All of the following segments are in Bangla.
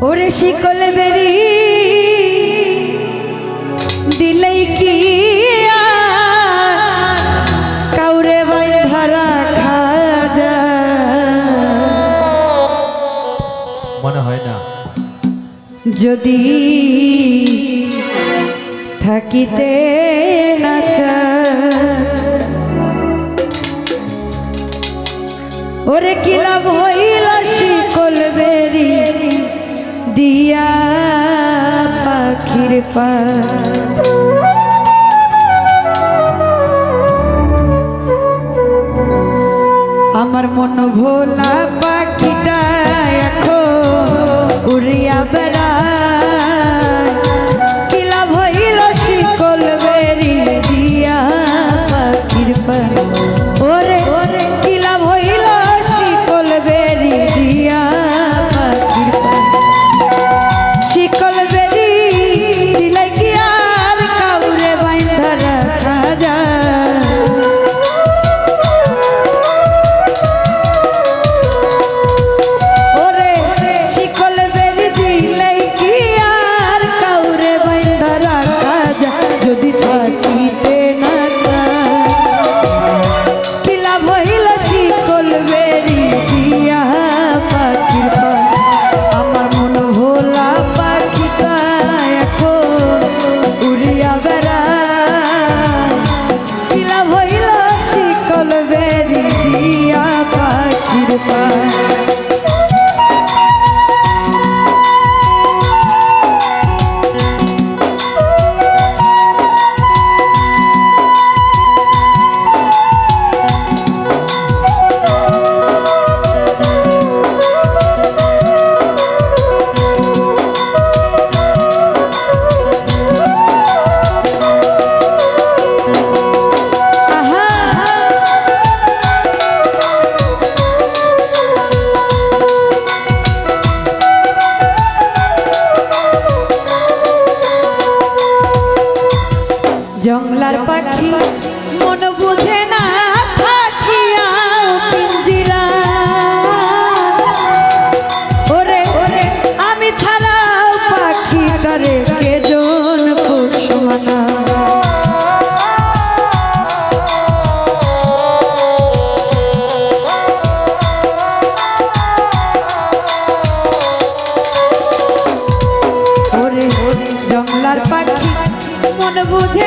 ওরে শিকল বেরি দিলেই কি কাউরে বাই ধারা খাজা। মনে হয় না। যদি থাকিতে না ওরে কি লাভ আমার মন ভোলা পা the rain.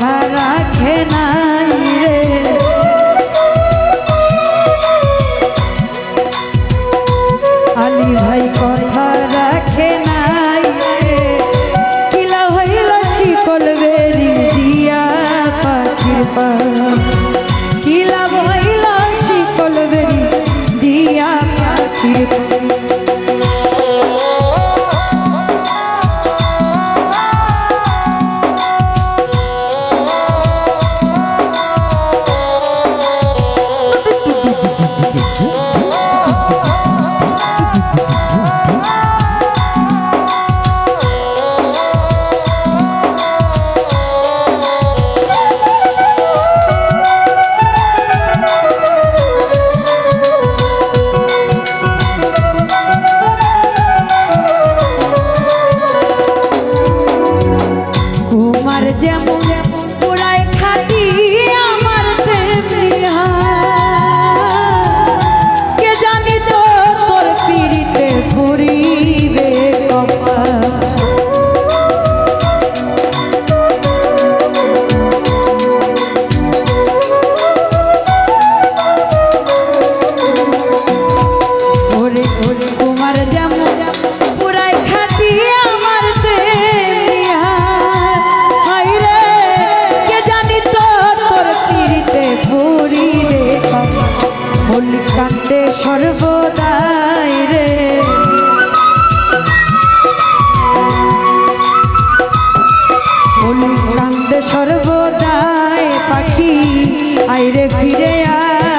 কথা রাখে নাই রে। আলী ভাই কথা রাখে নাই রে। কিলা হইল শিকল বেরি দিয়া পাখির পা। কিলা হইল শিকল বেরি দিয়া পাখির পা। আইরে ফিরে আয়।